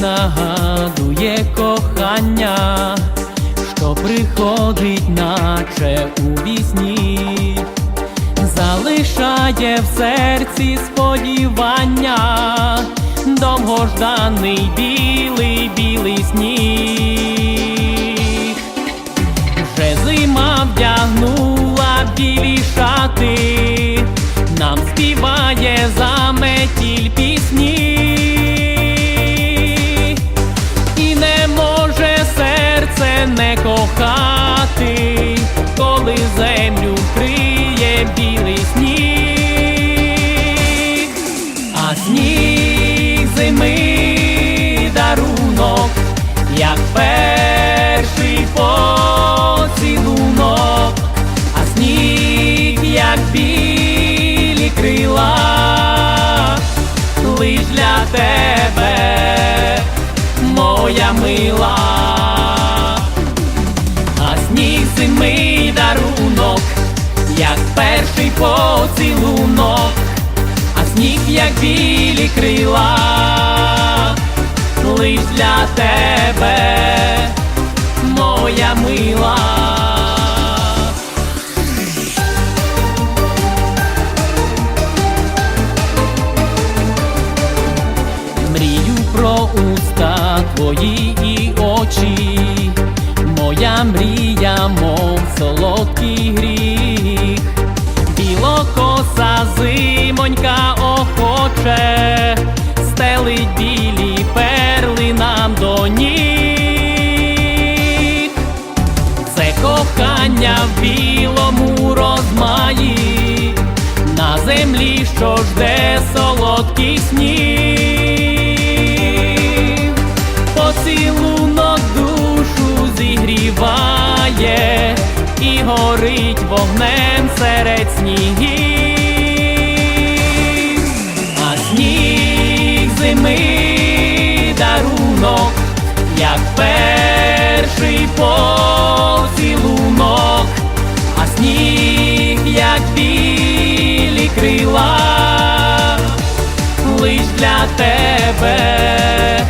нагадує кохання, що приходить, наче у вісні, залишає в серці сподівання, довгожданий білий, білий сніг. Моя мила, а сніг зими дарунок, як перший поцілунок, а сніг, як білі крила, лиш для тебе, моя мила. Твої очі, моя мрія, мов солодкий гріх, білокоса зимонька охоче, вогнем серед снігів, а сніг зими дарунок, як перший поцілунок, а сніг, як білі крила, лиш для тебе,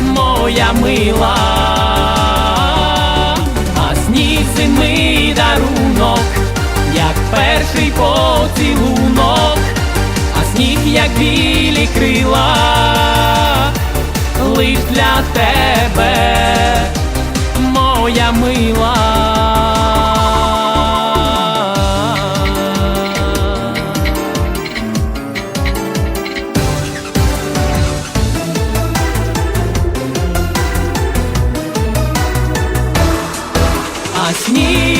моя мила, зими дарунок, перший поцілунок, а сніг, як білі крила, лиш для тебе, моя мила. А сніг